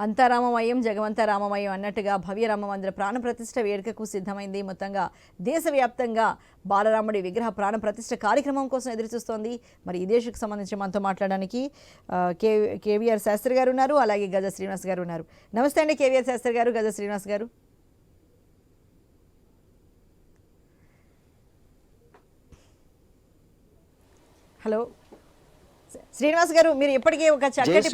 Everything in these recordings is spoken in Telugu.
అంతారామమయం జగవంత రామమయం అన్నట్టుగా భవ్య రామ మందిర ప్రాణ ప్రతిష్ఠ వేడుకకు సిద్ధమైంది. మొత్తంగా దేశవ్యాప్తంగా బాలరాముడి విగ్రహ ప్రాణ ప్రతిష్ఠ కార్యక్రమం కోసం ఎదురుచూస్తోంది. మరి ఈ దేశకు సంబంధించి మనతో మాట్లాడడానికి కే కేవీఆర్ శాస్త్రి గారు ఉన్నారు. అలాగే గజ శ్రీనివాస్ గారు ఉన్నారు. నమస్తే అండి కేవీఆర్ శాస్త్రి గారు గజ శ్రీనివాస్ గారు. హలో. శ్రీనివాస్ గారు మీరు ఇప్పటికే ఒక చక్కటి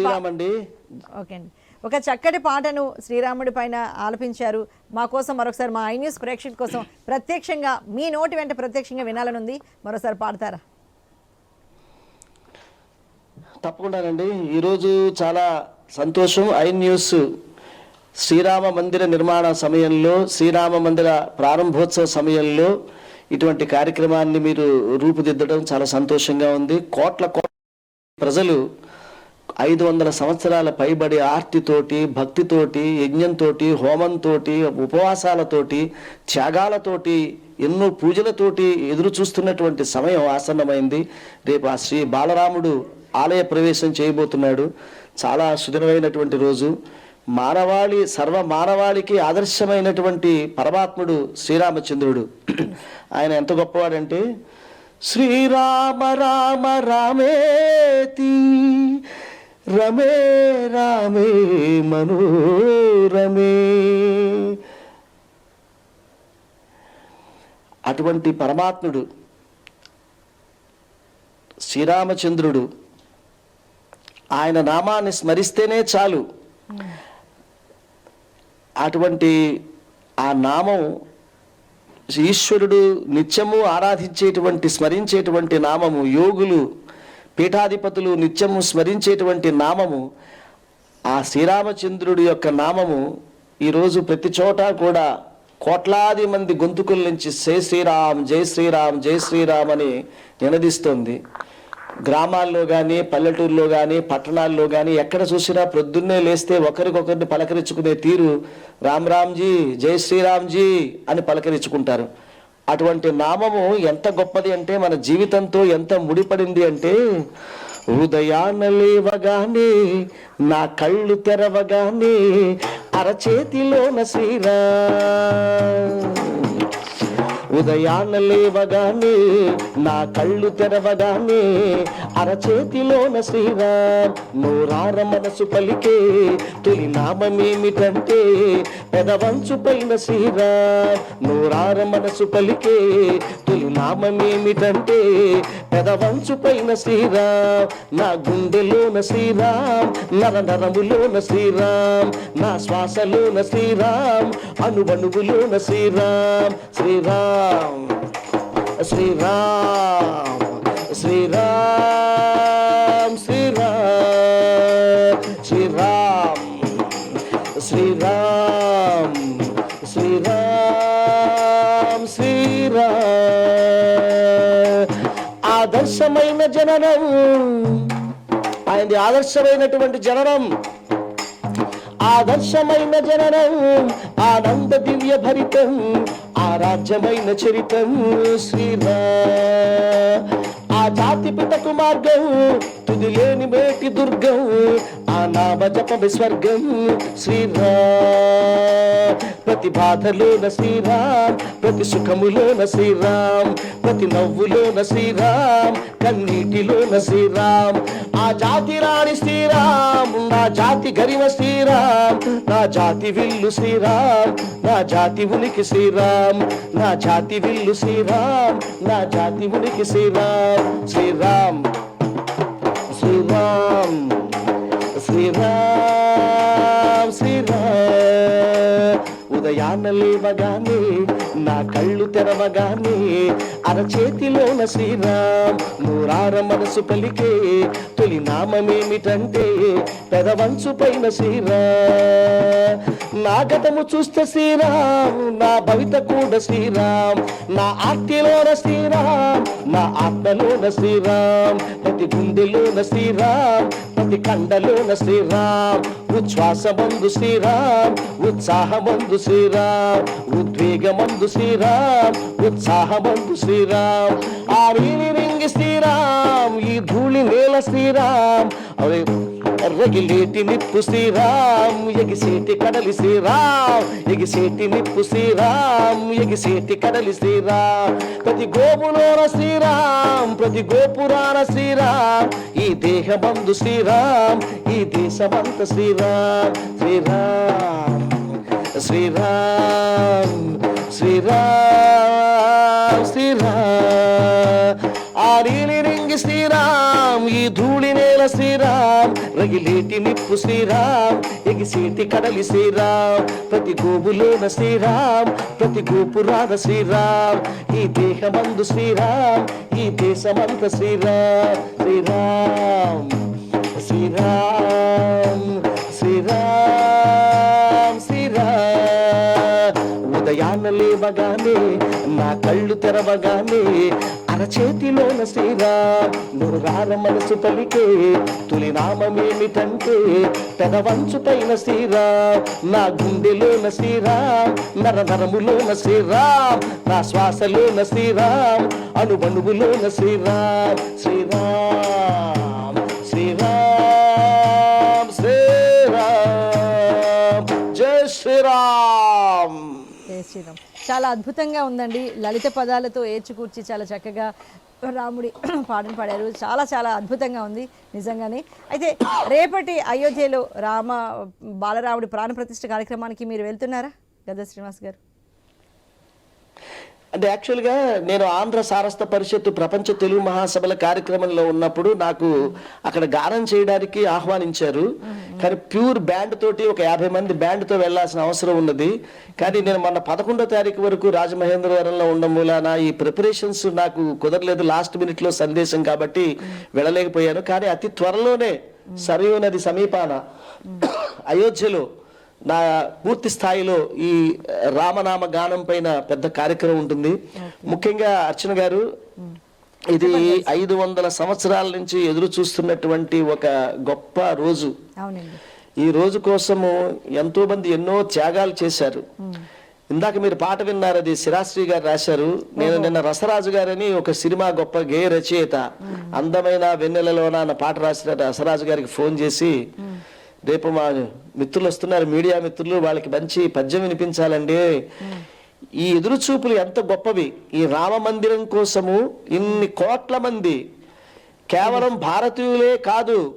ఓకే అండి. ఒక చక్కటి పాటను శ్రీరాముడి పైన ఆలపించారు. మా కోసం మరొకసారి మా ఐ న్యూస్ ప్రేక్షకుల కోసం ప్రత్యక్షంగా మీ నోటి వెంట ప్రత్యక్షంగా వినాలనుంది. మరోసారి పాడతారా? తప్పకుండానండి ఈరోజు చాలా సంతోషం. ఐ న్యూస్ శ్రీరామ మందిర నిర్మాణ సమయంలో శ్రీరామ మందిర ప్రారంభోత్సవ సమయంలో ఇటువంటి కార్యక్రమాన్ని మీరు రూపుదిద్దడం చాలా సంతోషంగా ఉంది. కోట్ల కోట్ల ప్రజలు ఐదు వందల సంవత్సరాల పైబడి ఆర్తితోటి భక్తితోటి యజ్ఞంతోటి హోమంతోటి ఉపవాసాలతోటి త్యాగాలతోటి ఎన్నో పూజలతోటి ఎదురు చూస్తున్నటువంటి సమయం ఆసన్నమైంది. రేపు ఆ శ్రీ బాలరాముడు ఆలయ ప్రవేశం చేయబోతున్నాడు. చాలా సుదినమైనటువంటి రోజు. మానవాళి సర్వ మానవాళికి ఆదర్శమైనటువంటి పరమాత్ముడు శ్రీరామచంద్రుడు. ఆయన ఎంత గొప్పవాడంటే శ్రీరామ రామ రామేతి రమే రామే మనోరమే అటువంటి పరమాత్ముడు శ్రీరామచంద్రుడు ఆయన నామాన్ని స్మరిస్తేనే చాలు. అటువంటి ఆ నామం ఈశ్వరుడు నిత్యము ఆరాధించేటువంటి స్మరించేటువంటి నామము యోగులు పీఠాధిపతులు నిత్యము స్మరించేటువంటి నామము ఆ శ్రీరామచంద్రుడి యొక్క నామము ఈరోజు ప్రతి చోట కూడా కోట్లాది మంది గొంతుకుల నుంచి జై శ్రీరామ్ జై శ్రీరామ్ జై శ్రీరామ్ అని నినదిస్తోంది. గ్రామాల్లో కానీ పల్లెటూరులో కానీ పట్టణాల్లో కానీ ఎక్కడ చూసినా ప్రొద్దున్నే లేస్తే ఒకరికొకరిని పలకరించుకునే తీరు రామ్ రామ్జీ జై శ్రీరామ్జీ అని పలకరించుకుంటారు. అటువంటి నామము ఎంత గొప్పది అంటే మన జీవితంతో ఎంత ముడిపడింది అంటే ఉదయాన్న లేవగానే నా కళ్ళు తెరవగానే అరచేతిలోన శ్రీరా ఉదయాన లేవగానే నా కళ్ళు తెరవగానే అరచేతిలోన శ్రీరామ్ నోరార మనసు పలికే తొలి నామేమిటంటే పెదవంచు పైన శ్రీరామ్ నూరార మనసు పలికే తొలి నామేమిటంటే పెదవంచు పైన శ్రీరామ్ నా గుండెలోన శ్రీరామ్ నర నరములోన శ్రీరామ్ నా శ్వాసలోన శ్రీరామ్ అణువణువులోన శ్రీరామ్. శ్రీరామ్ శ్రీరామ్ శ్రీరామ్. ఆదర్శమైన జననం. ఆయనది ఆదర్శమైనటువంటి జననం. ఆదర్శమైన జననం ఆనంద దివ్య భరితం ఆరాధ్యమైన చరితం శ్రీరా ఆ జాతి పితకు మార్గం తుది లేని మేటి దుర్గం ఆ నామ జప స్వర్గం శ్రీరా ప్రతి బాధలోన శ్రీరామ్ ప్రతి సుఖములోన శ్రీరామ్ ప్రతి నవ్వులోన శ్రీరామ్ కన్నీటిలోన శ్రీరామ్. ఆ జాతి రాణి శ్రీరామ్ నా జాతి గరిమ శ్రీరామ్ నా జాతి విల్లు శ్రీరామ్ నా జాతి ఉనికి శ్రీరామ్ నా జాతి విల్లు శ్రీరామ్ నా జాతి ఉనికి శ్రీరామ్. శ్రీరామ్ శ్రీరామ్ శ్రీరామ్. ఉదయాన్న నా కళ్ళు తెరవగానే అరచేతిలోన శ్రీరామ్ నూరార మనసు పలికే తొలి నామమేమిటంటే పెదవంచు పైన శ్రీరామ్. నా గతము చూస్తే శ్రీరామ్ నా భవిత కూడా శ్రీరామ్ నా ఆర్తిలోన శ్రీరామ్ నా ఆత్మలోన శ్రీరామ్ ప్రతి గుండెలోన శ్రీరామ్ ప్రతి కండలోన శ్రీరామ్. ఉచ్ఛ్వాసమందు శ్రీరామ్ ఉత్సాహమందు శ్రీరామ్ ఉద్వేగమందు శ్రీరామ్ ఉత్సాహమందు శ్రీరామ్. ఆ రింగి శ్రీరామ్ ఈ ధూళి నేల శ్రీరామ్. అవి ఎర్రగిలేటి నిప్పు శ్రీరామ్ ఎగిసేటి కడలి శ్రీరామ్ ఎగిసేటి నిప్పు శ్రీరామ్ ఎగిసేటి కడలి శ్రీరామ్. ప్రతి గోపులోన శ్రీరామ్ ప్రతి గోపురాన శ్రీరామ్ ఈ దేహబంధు శ్రీరామ్ ఈ దేశమంత శ్రీరామ్. శ్రీరామ్ శ్రీరామ్ శ్రీరామ్ శ్రీరామ్. శ్రీరామ్ ఈ ధూళి నేల శ్రీరామ్ రగిలేటి నిప్పు శ్రీరామ్ ఎగిసేటి కడలి శ్రీరామ్ ప్రతి గోబులోన శ్రీరామ్ ప్రతి గోపురాన శ్రీరామ్ ఈ దేహమందు శ్రీరామ్ ఈ దేశమంత శ్రీరామ్ శ్రీరామ్ శ్రీరామ్ శ్రీరామ్ శ్రీరామ్. ఉదయాన్న లేవగానే నా కళ్ళు తెరవగానే అరచేతిలోన శ్రీరామ్ నురార మనసు పలికే తొలి నామమేమిటంటే పెదవంచు పైన శ్రీరామ్ నా గుండెలోన శ్రీరామ్ నర నరములోన శ్రీరామ్ నా శ్వాసలోన శ్రీరామ్ అణువణువులోన శ్రీరామ్ శ్రీరామ్ శ్రీరామ్ శ్రీరామ్ జై శ్రీరామ్. జై శ్రీరామ్. చాలా అద్భుతంగా ఉందండి. లలిత పదాలతో ఏర్చుకూర్చి చాలా చక్కగా రాముడి పాటను పాడారు. చాలా చాలా అద్భుతంగా ఉంది నిజంగానే. అయితే రేపటి అయోధ్యలో రామ బాలరాముడి ప్రాణ ప్రతిష్ఠ కార్యక్రమానికి మీరు వెళ్తున్నారా? గద శ్రీనివాస్ గారు. అంటే యాక్చువల్గా నేను ఆంధ్ర సారస్త పరిషత్తు ప్రపంచ తెలుగు మహాసభల కార్యక్రమంలో ఉన్నప్పుడు నాకు అక్కడ గానం చేయడానికి ఆహ్వానించారు. కానీ ప్యూర్ బ్యాండ్ తోటి ఒక యాభై మంది బ్యాండ్తో వెళ్ళాల్సిన వెళ్ళాల్సిన అవసరం ఉన్నది. కానీ నేను మొన్న పదకొండో తారీఖు వరకు రాజమహేంద్రవరంలో ఉండడం మూలాన ఈ ప్రిపరేషన్స్ నాకు కుదరలేదు. లాస్ట్ మినిట్లో సందేశం కాబట్టి వెళ్ళలేకపోయాను. కానీ అతి త్వరలోనే సరయూ నది సమీపాన అయోధ్యలో నా పూర్తి స్థాయిలో ఈ రామనామ గానం పైన పెద్ద కార్యక్రమం ఉంటుంది. ముఖ్యంగా అర్చన గారు ఇది ఐదు వందల సంవత్సరాల నుంచి ఎదురు చూస్తున్నటువంటి ఒక గొప్ప రోజు. ఈ రోజు కోసము ఎంతో మంది ఎన్నో త్యాగాలు చేశారు. ఇందాక మీరు పాట విన్నారు అది శిరాశ్రీ గారు రాశారు. నేను నిన్న రసరాజు గారని ఒక సినిమా గొప్ప గేయ రచయిత అందమైన వెన్నెలలోన పాట రాసిన రసరాజు గారికి ఫోన్ చేసి రేపు మా మిత్రులు వస్తున్నారు మీడియా మిత్రులు వాళ్ళకి మంచి పద్యం వినిపించాలండి. ఈ ఎదురు చూపులు ఎంత గొప్పవి. ఈ రామ మందిరం కోసము ఇన్ని కోట్ల మంది. కేవలం భారతీయులే కాదు.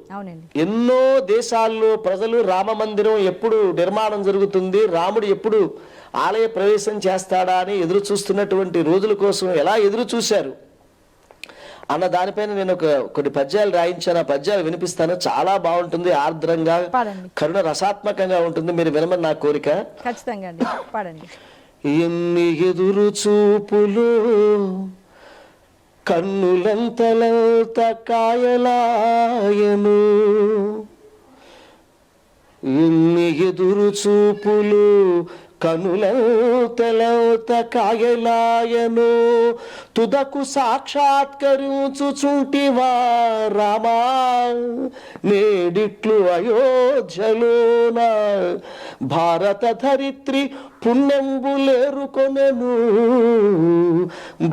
ఎన్నో దేశాల్లో ప్రజలు రామ మందిరం ఎప్పుడు నిర్మాణం జరుగుతుంది రాముడు ఎప్పుడు ఆలయ ప్రవేశం చేస్తాడా అని ఎదురు చూస్తున్నటువంటి రోజుల కోసం ఎలా ఎదురు చూశారు అన్న దానిపైన నేను ఒక కొన్ని పద్యాలు రాయించాను. ఆ పద్యాలు వినిపిస్తాను. చాలా బాగుంటుంది. ఆర్ద్రంగా కరుణ రసాత్మకంగా ఉంటుంది. మీరు వినమని నా కోరిక. ఖచ్చితంగా పాడండి. ఎన్ని ఎదురు చూపులు కన్నులెంతలెంత కాయలాయను ఎన్ని ఎదురు చూపులు కనులెంతలెంత కాయలాయను. తుదకు సాక్షాత్కరించుచుంటివా రామా? నేడిట్లు అయోధ్యలోన భారత ధరిత్రి పుణ్యంబులేరుకొనెను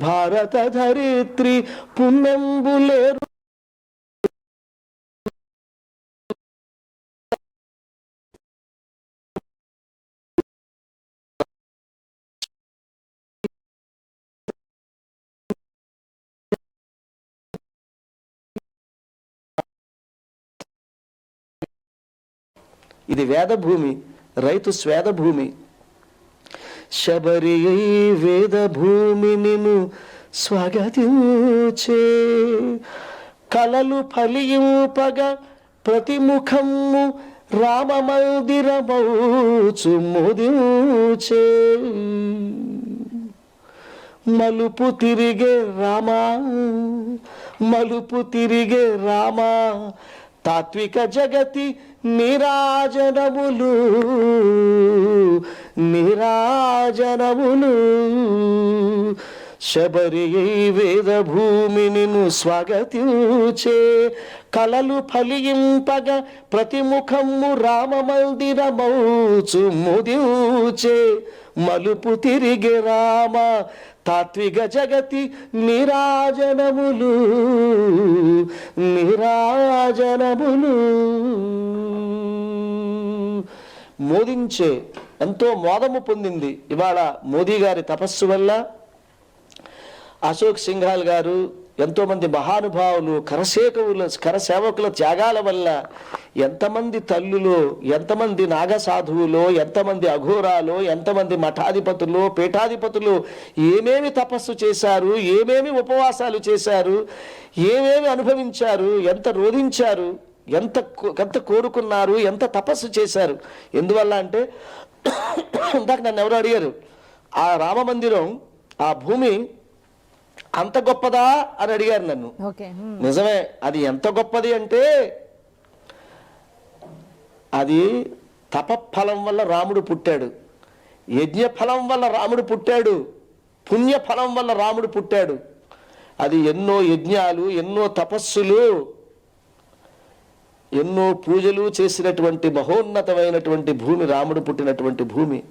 భారత ధరిత్రి పుణ్యంబులేరు ఇది వేదభూమి రైతు స్వేదభూమి. శబరి వేద భూమి స్వాగతించే. కలలు ఫలింపగ ప్రతిముఖము రామ మందిరమౌచు ముదించే. మలుపు తిరిగే రామా మలుపు తిరిగే రామా తాత్విక జగతి నిరాజనములు నిరాజనములు శబరి వేద భూమిని స్వాగతించే. కలలు ఫలింపగ ప్రతిముఖము రామ మందిరమౌచు ముదించే. మలుపు తిరిగి రామ తాత్విక జగతి నిరాజనములు నిరాజనములు. మోదించే ఎంతో మోదము పొందింది ఇవాళ మోదీ గారి తపస్సు వల్ల. అశోక్ సింఘాల్ గారు ఎంతోమంది మహానుభావులు కరసేకవుల కరసేవకుల త్యాగాల వల్ల ఎంతమంది తల్లులు ఎంతమంది నాగసాధువులో ఎంతమంది అఘోరాలో ఎంతమంది మఠాధిపతులు పీఠాధిపతులు ఏమేమి తపస్సు చేశారు ఏమేమి ఉపవాసాలు చేశారు ఏమేమి అనుభవించారు ఎంత రోధించారు ఎంత ఎంత కోరుకున్నారు ఎంత తపస్సు చేశారు ఎందువల్ల అంటే ఇందాక నన్ను ఎవరు అడిగారు ఆ రామ మందిరం ఆ భూమి అంత గొప్పదా అని అడిగారు నన్ను. నిజమే అది ఎంత గొప్పది అంటే అది తపఫలం వల్ల రాముడు పుట్టాడు. యజ్ఞఫలం వల్ల రాముడు పుట్టాడు. పుణ్యఫలం వల్ల రాముడు పుట్టాడు. అది ఎన్నో యజ్ఞాలు ఎన్నో తపస్సులు ఎన్నో పూజలు చేసినటువంటి మహోన్నతమైనటువంటి భూమి రాముడు పుట్టినటువంటి భూమి.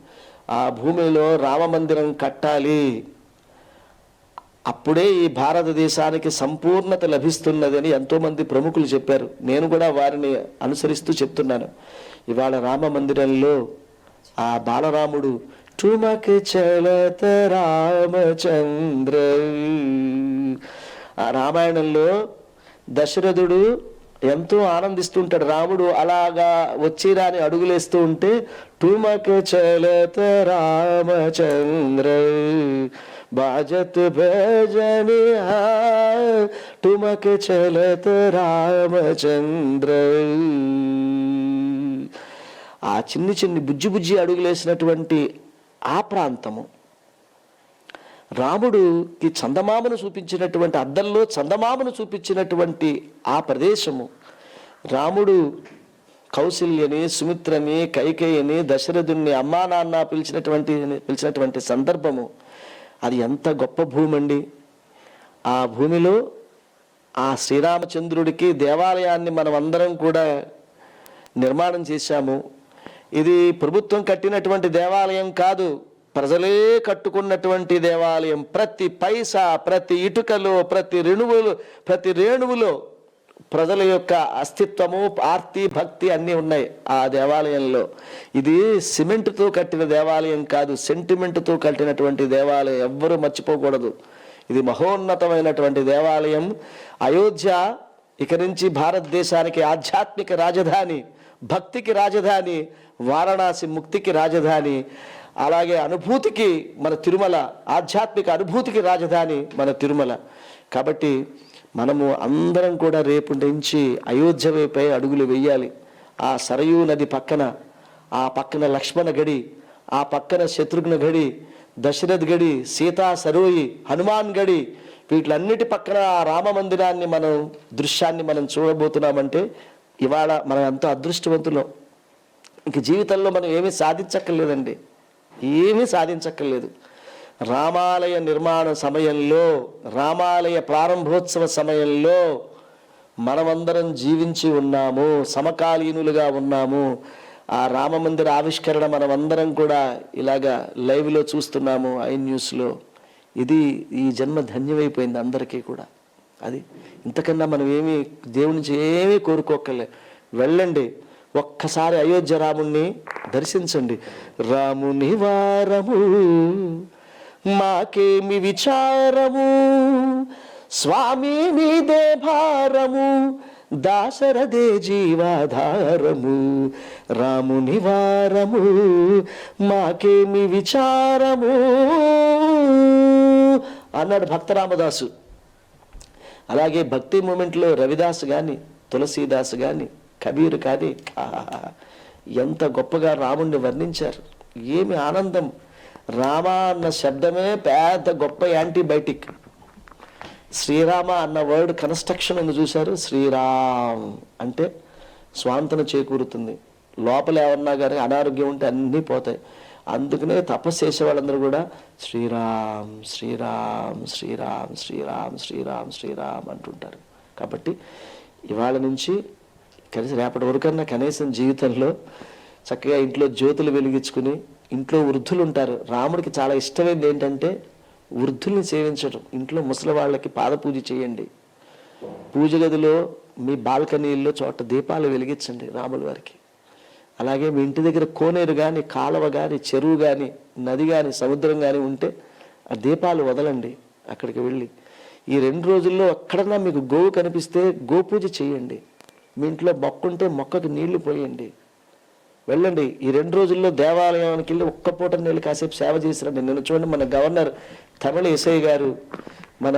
ఆ భూమిలో రామ మందిరం కట్టాలి. అప్పుడే ఈ భారతదేశానికి సంపూర్ణత లభిస్తున్నదని ఎంతోమంది ప్రముఖులు చెప్పారు. నేను కూడా వారిని అనుసరిస్తూ చెప్తున్నాను. ఇవాళ రామ మందిరంలో ఆ బాలరాముడు టుమక్ చలత రామచంద్ర ఆ రామాయణంలో దశరథుడు ఎంతో ఆనందిస్తుంటాడు. రాముడు అలాగా వచ్చిరాని అడుగులేస్తూ ఉంటే టుమక్ చలత రామచంద్ర భాజత్ భజని టుమక్ చలత రామచంద్ర ఆ చిన్ని చిన్ని బుజ్జి బుజ్జి అడుగులేసినటువంటి ఆ ప్రాంతము రాముడుకి చందమామను చూపించినటువంటి అద్దంలో చందమామను చూపించినటువంటి ఆ ప్రదేశము రాముడు కౌశల్యని సుమిత్రని కైకేయని దశరథుణ్ణి అమ్మా నాన్న పిలిచినటువంటి పిలిచినటువంటి సందర్భము అది ఎంత గొప్ప భూమి అండి ఆ భూమిలో ఆ శ్రీరామచంద్రుడికి దేవాలయాన్ని మనం అందరం కూడా నిర్మాణం చేశాము. ఇది ప్రభుత్వం కట్టినటువంటి దేవాలయం కాదు. ప్రజలే కట్టుకున్నటువంటి దేవాలయం. ప్రతి పైసా ప్రతి ఇటుకలో ప్రతి రేణువులు ప్రతి రేణువులో ప్రజల యొక్క అస్తిత్వము ఆర్తి భక్తి అన్నీ ఉన్నాయి ఆ దేవాలయంలో. ఇది సిమెంట్తో కట్టిన దేవాలయం కాదు సెంటిమెంట్తో కట్టినటువంటి దేవాలయం ఎవ్వరూ మర్చిపోకూడదు. ఇది మహోన్నతమైనటువంటి దేవాలయం. అయోధ్య ఇక నుంచి భారతదేశానికి ఆధ్యాత్మిక రాజధాని భక్తికి రాజధాని వారణాసి ముక్తికి రాజధాని అలాగే అనుభూతికి మన తిరుమల ఆధ్యాత్మిక అనుభూతికి రాజధాని మన తిరుమల. కాబట్టి మనము అందరం కూడా రేపు నుంచి అయోధ్య వైపై అడుగులు వెయ్యాలి ఆ సరయూ నది పక్కన ఆ పక్కన లక్ష్మణ గడి ఆ పక్కన శత్రుఘ్న గడి దశరథ్ గడి సీతా సరోయి హనుమాన్ గడి వీటిలన్నిటి పక్కన ఆ రామ మందిరాన్ని మనం దృశ్యాన్ని మనం చూడబోతున్నామంటే ఇవాళ మనం ఎంతో అదృష్టవంతులం. ఇంక జీవితంలో మనం ఏమీ సాధించక్కర్లేదండి. ఏమీ సాధించక్కర్లేదు. రామాలయ నిర్మాణ సమయంలో రామాలయ ప్రారంభోత్సవ సమయంలో మనమందరం జీవించి ఉన్నాము సమకాలీనులుగా ఉన్నాము. ఆ రామ మందిర ఆవిష్కరణ మనమందరం కూడా ఇలాగా లైవ్లో చూస్తున్నాము ఐ న్యూస్లో. ఇది ఈ జన్మ ధన్యమైపోయింది అందరికీ కూడా. అది ఇంతకన్నా మనం ఏమీ దేవుని నుంచి ఏమీ కోరుకోకలే వెళ్ళండి ఒక్కసారి అయోధ్య రాముణ్ణి దర్శించండి. రాముని వారము మాకేమి విచారము? స్వామి నీదే భారము దాశరథే జీవాధారము. రాముని వారము మాకేమి విచారము? అన్నాడు భక్తరామదాసు. అలాగే భక్తి మూమెంట్లో రవిదాస్ కానీ తులసీదాస్ కానీ కబీర్ కానీ ఎంత గొప్పగా రాముణ్ణి వర్ణించారు. ఏమి ఆనందం. రామ అన్న శబ్దమే పెద్ద గొప్ప యాంటీబయాటిక్. శ్రీరామ అన్న వర్డ్ కన్స్ట్రక్షన్ ఉంది చూశారు? శ్రీరామ్ అంటే స్వాంతన చేకూరుతుంది. లోపల ఏమన్నా కానీ అనారోగ్యం ఉంటే అన్నీ పోతాయి. అందుకనే తపస్సు చేసే వాళ్ళందరూ కూడా శ్రీరామ్ శ్రీరామ్ శ్రీరామ్ శ్రీరామ్ శ్రీరామ్ శ్రీరామ్ అంటుంటారు. కాబట్టి ఇవాళ నుంచి కలిసి రేపటి వరకన్నా కనీసం జీవితంలో చక్కగా ఇంట్లో జ్యోతులు వెలిగించుకుని ఇంట్లో వృద్ధులు ఉంటారు. రాముడికి చాలా ఇష్టమైనది ఏంటంటే వృద్ధుల్ని సేవించడం. ఇంట్లో ముసలి వాళ్ళకి పాదపూజ చేయండి. పూజ గదిలో మీ బాల్కనీల్లో చోట దీపాలు వెలిగించండి రాముల వారికి. అలాగే మీ ఇంటి దగ్గర కోనేరు కానీ కాలువ కానీ చెరువు కానీ నది కానీ సముద్రం కానీ ఉంటే ఆ దీపాలు వదలండి అక్కడికి వెళ్ళి. ఈ రెండు రోజుల్లో ఎక్కడన్నా మీకు గోవు కనిపిస్తే గోపూజ చేయండి. మీ ఇంట్లో మొక్క ఉంటే మొక్కకు నీళ్ళు పోయండి. వెళ్ళండి. ఈ రెండు రోజుల్లో దేవాలయానికి వెళ్ళి ఒక్క పూట నీళ్ళు కాసేపు సేవ చేసిరండి. నిన్న చూడండి మన గవర్నర్ తమిళ ఎస్ఐ గారు మన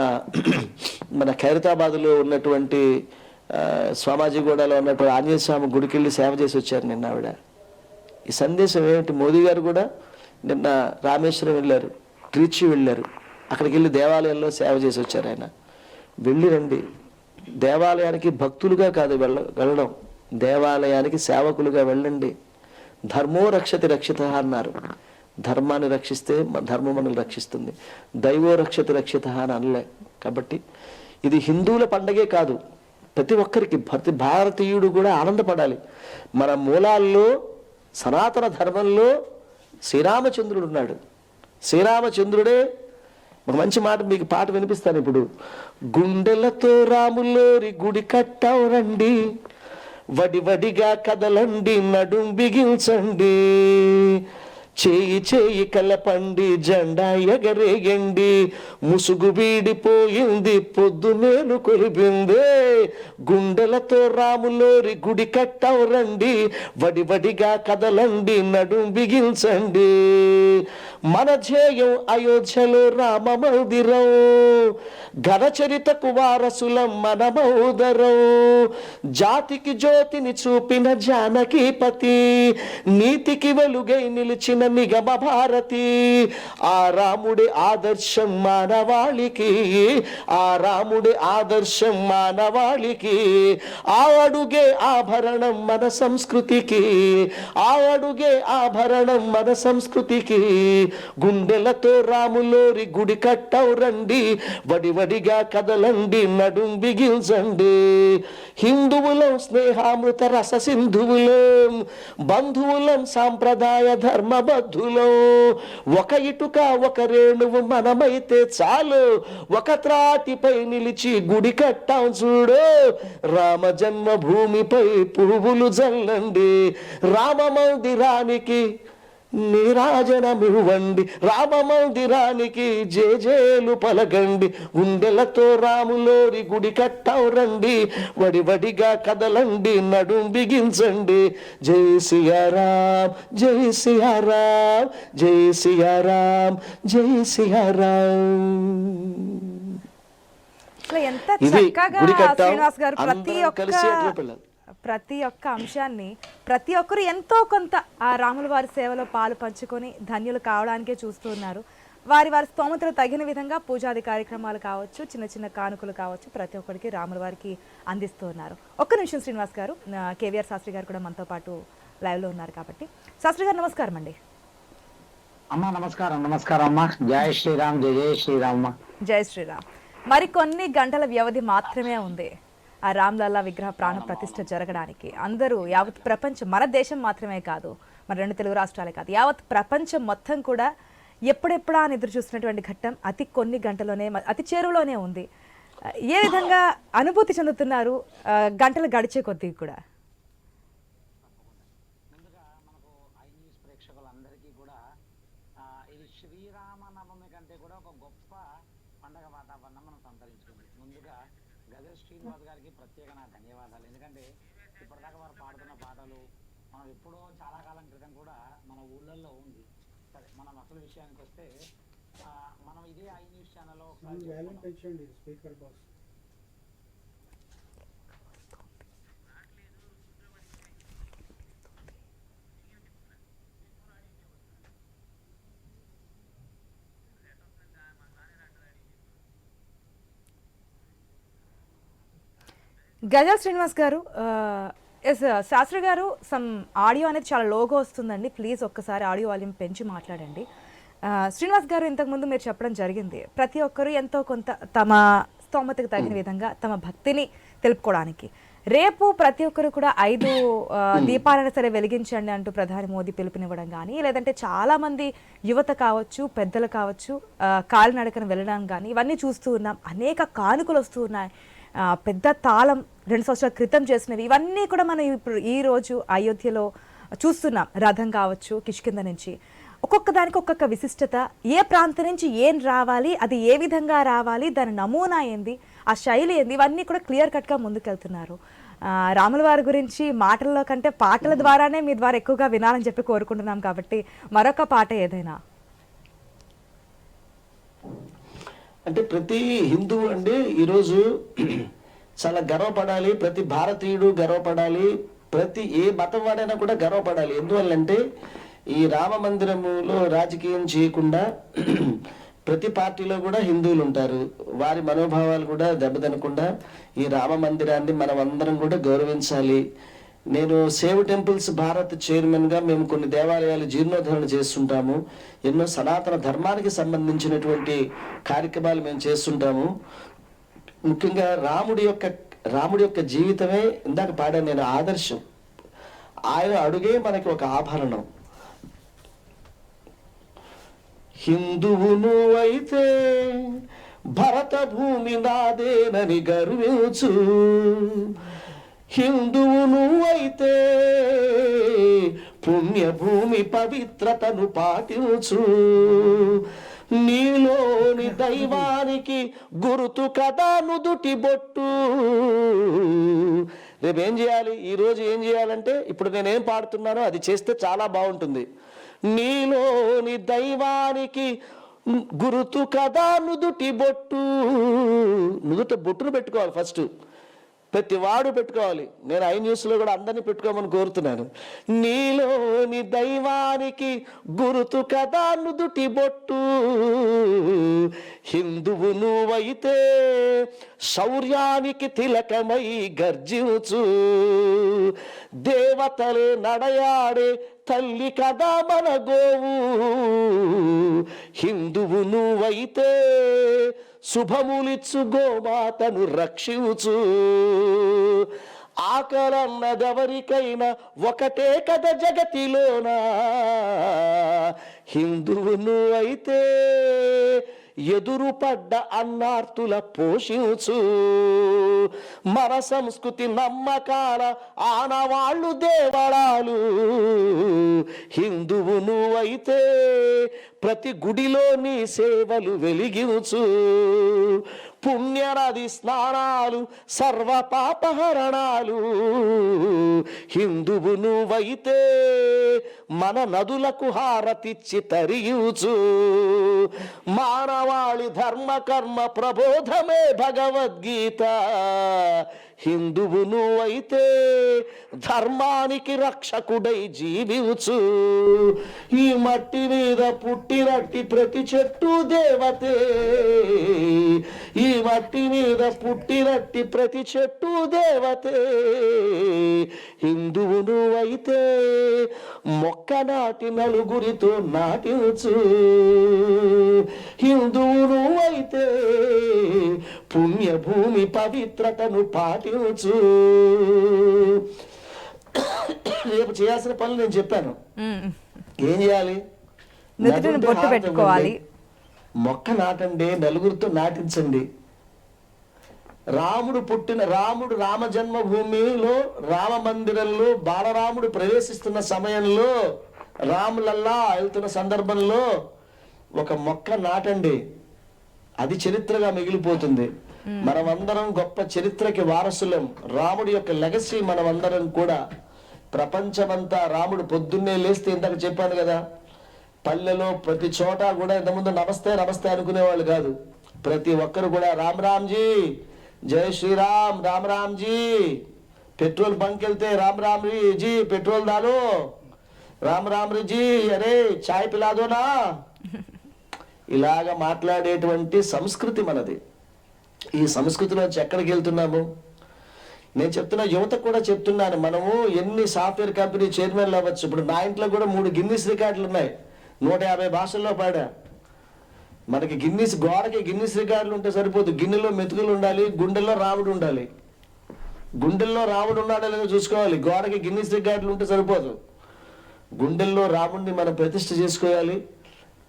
మన ఖైరతాబాద్లో ఉన్నటువంటి స్వామాజీగూడలో ఉన్నటువంటి ఆంజనేయ స్వామి గుడికి వెళ్ళి సేవ చేసి వచ్చారు నిన్న ఆవిడ. ఈ సందేశం ఏమిటి? మోదీ గారు కూడా నిన్న రామేశ్వరం వెళ్ళారు ట్రీచి వెళ్ళారు. అక్కడికి వెళ్ళి దేవాలయంలో సేవ చేసి వచ్చారు ఆయన. వెళ్ళి రండి. దేవాలయానికి భక్తులుగా కాదు వెళ్ళ వెళ్ళడం. దేవాలయానికి సేవకులుగా వెళ్ళండి. ధర్మో రక్షతి రక్షిత అన్నారు. ధర్మాన్ని రక్షిస్తే ధర్మం మనల్ని రక్షిస్తుంది. దైవో రక్షతి రక్షిత అని అనలే. కాబట్టి ఇది హిందువుల పండగే కాదు. ప్రతి ఒక్కరికి ప్రతి భారతీయుడు కూడా ఆనందపడాలి. మన మూలాల్లో సనాతన ధర్మంలో శ్రీరామచంద్రుడు ఉన్నాడు. శ్రీరామచంద్రుడే ఒక మంచి మాట మీకు పాట వినిపిస్తాను ఇప్పుడు. గుండెలతో రాములోరి గుడి కట్టావు రండి. వడివడిగా కదలండి నడుం బిగించండి. చేయి చేయి కలపండి జెండా ఎగరేయండి. ముసుగు వీడిపోయింది పొద్దునేలు కొలిపిందే గుండెలతో రాములోరి గుడి కట్టవరండి రండి వడి వడిగా కదలండి నడుం బిగించండి. మన ధ్యేయం అయోధ్యలో రామ మందిరం ఘనచరితకు వారసులం మనమౌదరం. జాతికి జ్యోతిని చూపిన జానకీపతి నీతికి వెలుగై నిలిచిన మిగమ భారతి ఆ రాముడి ఆదర్శం మానవాళికి ఆ రాముడి ఆదర్శం మానవాళికి ఆ అడుగే ఆభరణం మన సంస్కృతికి ఆ అడుగే ఆభరణం మన సంస్కృతికి. గుండెలతో రాములోరి గుడి కట్టవు రండి వడి వడిగా కదలండి నడుం బిగించండి. హిందువులం స్నేహామృత రస సింధువులం బంధువులం సాంప్రదాయ ధర్మ ధర్మబద్ధులం ఒక ఇటుక ఒక రేణువు మనమైతే చాలు. ఒక త్రాటిపై నిలిచి గుడి కట్టాం చూడు. రామ జన్మభూమిపై పువ్వులు జల్లండి. రామ మందిరానికి నీరాజనమివ్వండి రామ మందిరానికి జేజేలు పలకండి గుండెలతో రాములోరి గుడి కట్టావు రండి వడి వడిగా కదలండి నడుం బిగించండి జై సియారాం జై సియారాం జై సియారాం జై సియారాం ఎంత ఇది చక్కగా. శ్రీనివాస్ గారు ప్రతి ఒక్క. ప్రతి ఒక్క అంశాన్ని ప్రతి ఒక్కరు ఎంతో కొంత ఆ రాముల వారి సేవలో పాలు పంచుకొని ధన్యులు కావడానికే చూస్తున్నారు వారి వారి స్తోమతలు తగిన విధంగా పూజాది కార్యక్రమాలు కావచ్చు చిన్న చిన్న కానుకలు కావచ్చు ప్రతి ఒక్కరికి రాముల వారికి అందిస్తున్నారు ఒక్క నిమిషం శ్రీనివాస్ గారు కేవీఆర్ శాస్త్రి గారు కూడా మనతో పాటు లైవ్లో ఉన్నారు కాబట్టి. శాస్త్రి గారు నమస్కారం అండి. అమ్మా నమస్కారం నమస్కారం అమ్మా. జై శ్రీరామ్ జై జై శ్రీరామ్ అమ్మా. జై శ్రీరామ్. మరి కొన్ని గంటల వ్యవధి మాత్రమే ఉంది. ఆ రామ్లల్లా విగ్రహ ప్రాణ ప్రతిష్ఠ జరగడానికి అందరూ యావత్ ప్రపంచం మన దేశం మాత్రమే కాదు మన రెండు తెలుగు రాష్ట్రాలే కాదు యావత్ ప్రపంచం మొత్తం కూడా ఎప్పుడెప్పుడా అని ఎదురు చూస్తున్నటువంటి ఘట్టం అతి కొన్ని గంటలోనే అతి చేరువలోనే ఉంది. ఏ విధంగా అనుభూతి చెందుతున్నారు గంటలు గడిచే కొద్దీ కూడా ముందుగా మనకు ఐ న్యూస్ ప్రేక్షకులందరికీ కూడా ఆ, ఇది శ్రీరామనవమి కంటే కూడా ఒక గొప్ప పండగ వాతావరణం మనం సంతరించుకుంది ముందుగా గజల్ శ్రీనివాస్ గారికి ప్రత్యేక నా ధన్యవాదాలు ఎందుకంటే ఇప్పటిదాకా వారు పాడుతున్న పాటలు మనం ఎప్పుడో చాలా కాలం క్రితం కూడా మన ఊళ్ళల్లో ఉంది అసలు విషయానికి వస్తే ఆ, మనం ఇదే ఐ న్యూస్ ఛానల్లో పెంచండి స్పీకర్ బాక్స్ గజల్ శ్రీనివాస్ గారు ఎస్ శాస్త్రి గారు సమ్ ఆడియో అనేది చాలా లోగో వస్తుందండి. ప్లీజ్ ఒక్కసారి ఆడియో వాల్యూమ్ పెంచి మాట్లాడండి. శ్రీనివాస్ గారు ఇంతకుముందు మీరు చెప్పడం జరిగింది. ప్రతి ఒక్కరు ఎంతో కొంత తమ స్తోమతకు తగిన విధంగా తమ భక్తిని తెలుపుకోవడానికి. రేపు ప్రతి ఒక్కరు కూడా ఐదు దీపాలను సరే వెలిగించండి అంటూ ప్రధాని మోదీ పిలుపునివ్వడం కానీ లేదంటే చాలా మంది యువత కావచ్చు పెద్దలు కావచ్చు కాలినడకన వెళ్ళడం కానీ ఇవన్నీ చూస్తూ ఉన్నాం. అనేక కానుకలు వస్తూ ఉన్నాయి. పెద్ద తాళం రెండు సంవత్సరాల క్రితం చేసినవి. ఇవన్నీ కూడా మనం ఇప్పుడు ఈ రోజు అయోధ్యలో చూస్తున్నాం. రథం కావచ్చు కిష్కింద నుంచి. ఒక్కొక్క దానికి ఒక్కొక్క విశిష్టత. ఏ ప్రాంతం నుంచి ఏం రావాలి అది ఏ విధంగా రావాలి దాని నమూనా ఏంది ఆ శైలి ఏంది ఇవన్నీ కూడా క్లియర్ కట్గా ముందుకెళ్తున్నారు. రాముల వారి గురించి మాటల్లో కంటే పాటల ద్వారానే మీ ద్వారా ఎక్కువగా వినాలని చెప్పి కోరుకుంటున్నాం కాబట్టి మరొక పాట ఏదైనా? అంటే ప్రతి హిందువు అండి ఈరోజు చాలా గర్వపడాలి ప్రతి భారతీయుడు గర్వపడాలి ప్రతి ఏ మతం వాడైనా కూడా గర్వపడాలి. ఎందువల్లంటే ఈ రామ మందిరములో రాజకీయం చేయకుండా ప్రతి పార్టీలో కూడా హిందువులు ఉంటారు. వారి మనోభావాలు కూడా దెబ్బతినకుండా ఈ రామ మందిరాన్ని మనం అందరం కూడా గౌరవించాలి. నేను సేవ్ టెంపుల్స్ భారత్ చైర్మన్గా మేము కొన్ని దేవాలయాలు జీర్ణోద్ధరణ చేస్తుంటాము. ఎన్నో సనాతన ధర్మానికి సంబంధించినటువంటి కార్యక్రమాలు మేము చేస్తుంటాము. ముఖ్యంగా రాముడి యొక్క రాముడి యొక్క జీవితమే ఇందాక పాడాను నేను ఆదర్శం. ఆయన అడుగే మనకి ఒక ఆభరణం. హిందువును అయితే భరత భూమి నాదేనని గర్వించు. హిందువును అయితే పుణ్యభూమి పవిత్రతను పాటించు. నీలోని దైవానికి గురుతు కదా నుదుటి బొట్టు. రేపు ఏం చేయాలి? ఈరోజు ఏం చేయాలంటే ఇప్పుడు నేనేం పాడుతున్నానో అది చేస్తే చాలా బాగుంటుంది. నీలోని దైవానికి గురుతు కదా నుదుటి బొట్టు. నుదుట బొట్టును పెట్టుకోవాలి ఫస్ట్. ప్రతి వాడు పెట్టుకోవాలి. నేను ఐ న్యూస్లో కూడా అందరినీ పెట్టుకోమని కోరుతున్నాను. నీలోని దైవానికి గురుతు కదా నుదుటి బొట్టు. హిందువు నువ్వైతే శౌర్యానికి తిలకమై గర్జించు. దేవతలే నడయాడే తల్లి కదా మన గోవు హిందువు నువ్వైతే శుభములిచ్చు గోమాతను రక్షించు. ఆకలన్నదెవరికైనా ఒకటే కథ జగతిలోనా? హిందువును అయితే ఎదురుపడ్డ అన్నార్తుల పోషించు. మన సంస్కృతి నమ్మకాల ఆనవాళ్ళు దేవళాలు. హిందువును అయితే ప్రతి గుడిలో నీ సేవలు వెలిగించు. పుణ్యనది స్నానాలు సర్వ పాపహరణాలు హిందువు నువ్వైతే మన నదులకు హారతిచ్చి తరియుచు. మానవాళి ధర్మ కర్మ ప్రబోధమే భగవద్గీత. హిందువులు అయితే ధర్మానికి రక్షకుడై జీవించు. ఈ మట్టి మీద పుట్టినట్టి ప్రతి చెట్టు దేవతే. మట్టి మీద పుట్టినట్టి ప్రతి చెట్టు దేవతే. హిందువును అయితే మొక్క నాటి నలుగురితో నాటించు. హిందువును అయితే పుణ్యభూమి పవిత్రతను పాటించు. రేపు చేయాల్సిన పనులు నేను చెప్పాను. ఏం చేయాలి? బొట్టు పెట్టుకోవాలి. మొక్క నాటండి నలుగురితో నాటించండి. రాముడు పుట్టిన రాముడు రామ జన్మభూమిలో రామ మందిరంలో బాలరాముడు ప్రవేశిస్తున్న సమయంలో రాములల్లా వెళ్తున్న సందర్భంలో ఒక మొక్క నాటండి. అది చరిత్రగా మిగిలిపోతుంది. మనమందరం గొప్ప చరిత్రకి వారసులం. రాముడి యొక్క లెగసీ మనమందరం కూడా. ప్రపంచమంతా రాముడు పొద్దున్నే లేస్తే ఇందాక చెప్పాను కదా పల్లెలో ప్రతి చోట కూడా ఇంతకుముందు నమస్తే నమస్తే అనుకునేవాళ్ళు కాదు. ప్రతి ఒక్కరు కూడా రామ్ రామ్జీ జై శ్రీరామ్ రామ్ రామ్జీ. పెట్రోల్ బంక్ వెళ్తే రామ్ రామ్ జీ పెట్రోల్ దాను రామ్ రామ్ జీ అరే చాయ్ పిలాదోనా? ఇలాగ మాట్లాడేటువంటి సంస్కృతి మనది. ఈ సంస్కృతిలోంచి ఎక్కడికి వెళ్తున్నాము? నేను చెప్తున్నా యువత కూడా చెప్తున్నాను మనము ఎన్ని సాఫ్ట్వేర్ కంపెనీ చైర్మన్లు అవ్వచ్చు. ఇప్పుడు నా ఇంట్లో కూడా మూడు గిన్నెస్ రికార్డులు ఉన్నాయి. నూట యాభై భాషల్లో పాడా. మనకి గిన్నెస్ గోడకి గిన్నిస్ రికార్డులు ఉంటే సరిపోదు. గిన్నెలో మెతుకులు ఉండాలి గుండెల్లో రావుడు ఉండాలి. గుండెల్లో రావుడు ఉన్నాడో లేదో చూసుకోవాలి. గోడకి గిన్నీస్ రికార్డులు ఉంటే సరిపోదు. గుండెల్లో రాముడిని మనం ప్రతిష్ఠ చేసుకోవాలి.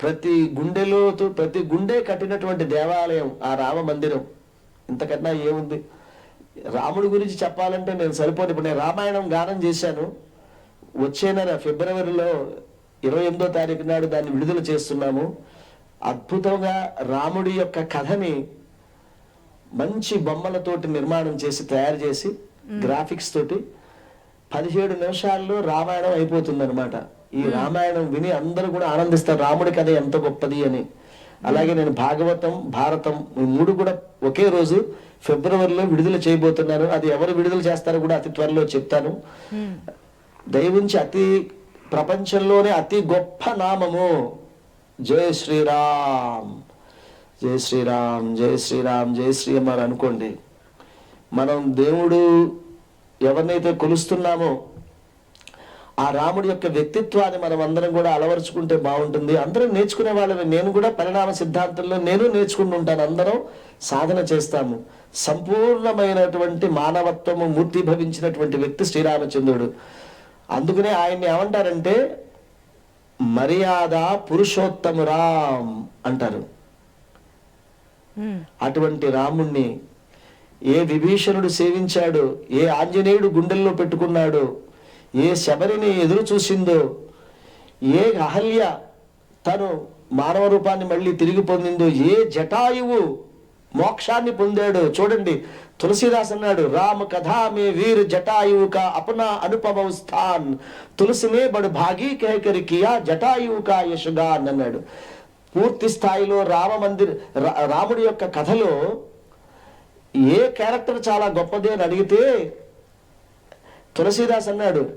ప్రతి గుండెలో ప్రతి గుండె కట్టినటువంటి దేవాలయం ఆ రామ మందిరం. ఇంతకన్నా ఏముంది? రాముడి గురించి చెప్పాలంటే నేను సరిపోదు. ఇప్పుడు నేను రామాయణం గానం చేశాను. వచ్చే నెల ఫిబ్రవరిలో ఇరవై ఎనిమిదో తారీఖు నాడు దాన్ని విడుదల చేస్తున్నాము. అద్భుతంగా రాముడి యొక్క కథని మంచి బొమ్మలతోటి నిర్మాణం చేసి తయారు చేసి గ్రాఫిక్స్ తోటి పదిహేడు నిమిషాల్లో రామాయణం అయిపోతుంది అనమాట ఈ రామాయణం విని అందరూ కూడా ఆనందిస్తారు రాముడి కథ ఎంత గొప్పది అని. అలాగే నేను భాగవతం భారతం ఈ మూడు కూడా ఒకే రోజు ఫిబ్రవరిలో విడుదల చేయబోతున్నాను. అది ఎవరు విడుదల చేస్తారో కూడా అతి త్వరలో చెప్తాను. దయవుంచి అతి ప్రపంచంలోనే అతి గొప్ప నామము. జై శ్రీరామ్. జై శ్రీరామ్ జై శ్రీరామ్ జై శ్రీ అని అనుకోండి. మనం దేవుడు ఎవరినైతే కొలుస్తున్నామో ఆ రాముడి యొక్క వ్యక్తిత్వాన్ని మనం అందరం కూడా అలవరుచుకుంటే బాగుంటుంది. అందరం నేర్చుకునే వాళ్ళని నేను కూడా పరిణామ సిద్ధాంతంలో నేను నేర్చుకుంటూ ఉంటాను. అందరం సాధన చేస్తాము. సంపూర్ణమైనటువంటి మానవత్వము మూర్తిభవించినటువంటి వ్యక్తి శ్రీరామచంద్రుడు. అందుకనే ఆయన్ని ఏమంటారంటే మర్యాద పురుషోత్తము రామ్ అంటారు మ్మ్. అటువంటి రాముణ్ణి ఏ విభీషణుడు సేవించాడో ఏ ఆంజనేయుడు గుండెల్లో పెట్టుకున్నాడో ఏ శబరిని ఎదురు చూసిందో ఏ అహల్య తను మానవ రూపాన్ని మళ్ళీ తిరిగి పొందిందో ఏ జటాయువు మోక్షాన్ని పొందాడో చూడండి తులసిదాస్ అన్నాడు రామ కథా మే వీర్ జటాయువు కా అపనా అనుపమ స్థాన్. తులసినే బడు భాగీ కేకరి కియా జటాయువు కా యశగాన్ అన్నాడు. పూర్తి స్థాయిలో రామ మందిర్ రా- రాముడి యొక్క కథలో ఏ క్యారెక్టర్ చాలా గొప్పది అని అడిగితే తులసీదాస్ అన్నాడు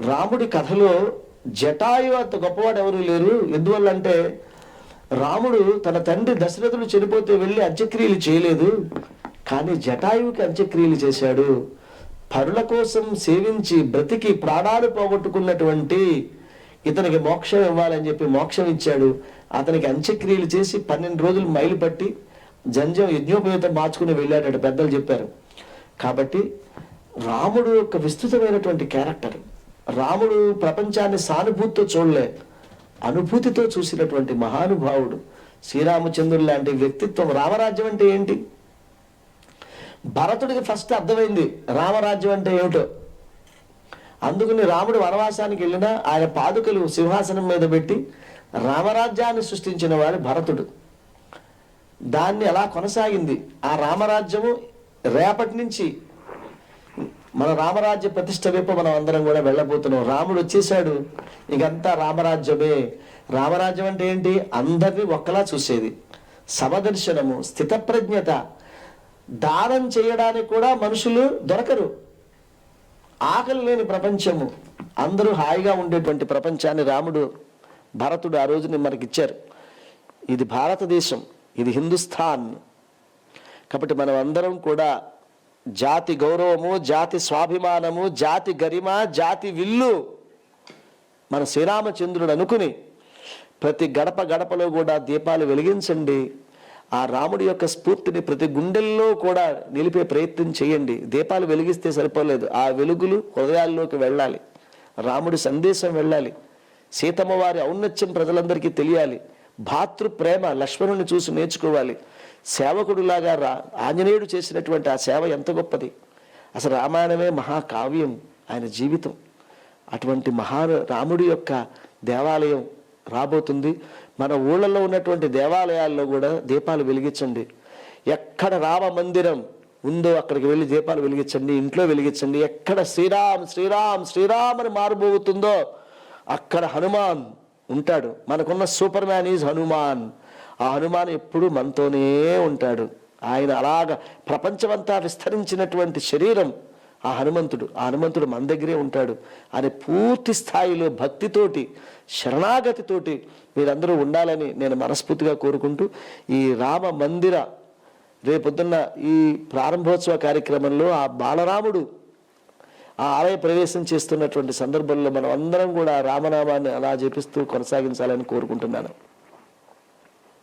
రాముడి కథలో జటాయు అంత గొప్పవాడు ఎవరు లేరు. ఎందువల్ల అంటే రాముడు తన తండ్రి దశరథుడు చనిపోతే వెళ్ళి అంత్యక్రియలు చేయలేదు. కానీ జటాయువుకి అంత్యక్రియలు చేశాడు. పరుల కోసం సేవించి బ్రతికి ప్రాణాలు పోగొట్టుకున్నటువంటి ఇతనికి మోక్షం ఇవ్వాలని చెప్పి మోక్షం ఇచ్చాడు. అతనికి అంత్యక్రియలు చేసి పన్నెండు రోజులు మైలు పట్టి జంజం యజ్ఞోపేతం మార్చుకుని వెళ్ళాడట పెద్దలు చెప్పారు. కాబట్టి రాముడు యొక్క విస్తృతమైనటువంటి క్యారెక్టర్. రాముడు ప్రపంచాన్ని సానుభూతితో చూడలే. అనుభూతితో చూసినటువంటి మహానుభావుడు. శ్రీరామచంద్రుడు లాంటి వ్యక్తిత్వం రామరాజ్యం అంటే ఏంటి? భరతుడికి ఫస్ట్ అర్థమైంది రామరాజ్యం అంటే ఏమిటో. అందుకని రాముడు వనవాసానికి వెళ్ళినా ఆయన పాదుకలు సింహాసనం మీద పెట్టి రామరాజ్యాన్ని సృష్టించిన వాడు భరతుడు. దాన్ని ఎలా కొనసాగింది? ఆ రామరాజ్యము రేపటి నుంచి మన రామరాజ్య ప్రతిష్ట వైపు మనం అందరం కూడా వెళ్ళబోతున్నాం. రాముడు వచ్చేసాడు ఇకంతా రామరాజ్యమే. రామరాజ్యం అంటే ఏంటి? అందరినీ ఒక్కలా చూసేది. సమదర్శనము స్థితప్రజ్ఞత దానం చేయడానికి కూడా మనుషులు దొరకరు. ఆకలి లేని ప్రపంచము. అందరూ హాయిగా ఉండేటువంటి ప్రపంచాన్ని రాముడు భరతుడు ఆ రోజుని మనకిచ్చారు ఇది భారతదేశం ఇది హిందుస్థాన్. కాబట్టి మనం అందరం కూడా జాతి గౌరవము జాతి స్వాభిమానము జాతి గరిమ జాతి విల్లు మన శ్రీరామచంద్రుడు అనుకుని ప్రతి గడప గడపలో కూడా దీపాలు వెలిగించండి. ఆ రాముడి యొక్క స్ఫూర్తిని ప్రతి గుండెల్లో కూడా నిలిపే ప్రయత్నం చేయండి. దీపాలు వెలిగిస్తే సరిపోలేదు. ఆ వెలుగులు హృదయాల్లోకి వెళ్ళాలి. రాముడి సందేశం వెళ్ళాలి. సీతమ్మ వారి ఔన్నత్యం ప్రజలందరికీ తెలియాలి. భాతృ ప్రేమ లక్ష్మణుని చూసి నేర్చుకోవాలి. సేవకుడులాగా రా ఆంజనేయుడు చేసినటువంటి ఆ సేవ ఎంత గొప్పది. అసలు రామాయణమే మహాకావ్యం ఆయన జీవితం. అటువంటి మహా రాముడి యొక్క దేవాలయం రాబోతుంది. మన ఊళ్ళలో ఉన్నటువంటి దేవాలయాల్లో కూడా దీపాలు వెలిగించండి. ఎక్కడ రామ మందిరం ఉందో అక్కడికి వెళ్ళి దీపాలు వెలిగించండి ఇంట్లో వెలిగించండి. ఎక్కడ శ్రీరామ్ శ్రీరామ్ శ్రీరామ్ అని మారుబోగుతుందో అక్కడ హనుమాన్ ఉంటాడు. మనకున్న సూపర్ మ్యాన్ ఈజ్ హనుమాన్. ఆ హనుమాన్ ఎప్పుడు మనతోనే ఉంటాడు. ఆయన అలాగ ప్రపంచమంతా విస్తరించినటువంటి శరీరం ఆ హనుమంతుడు ఆ హనుమంతుడు మన దగ్గరే ఉంటాడు అనే పూర్తి స్థాయిలో భక్తితోటి శరణాగతితోటి మీరందరూ ఉండాలని నేను మనస్ఫూర్తిగా కోరుకుంటూ ఈ రామ మందిర రేపొద్దున్న ఈ ప్రారంభోత్సవ కార్యక్రమంలో ఆ బాలరాముడు ఆ ఆలయ ప్రవేశం చేస్తున్నటువంటి సందర్భంలో మనం అందరం కూడా రామనామాన్ని అలా జపిస్తూ కొనసాగించాలని కోరుకుంటున్నాను.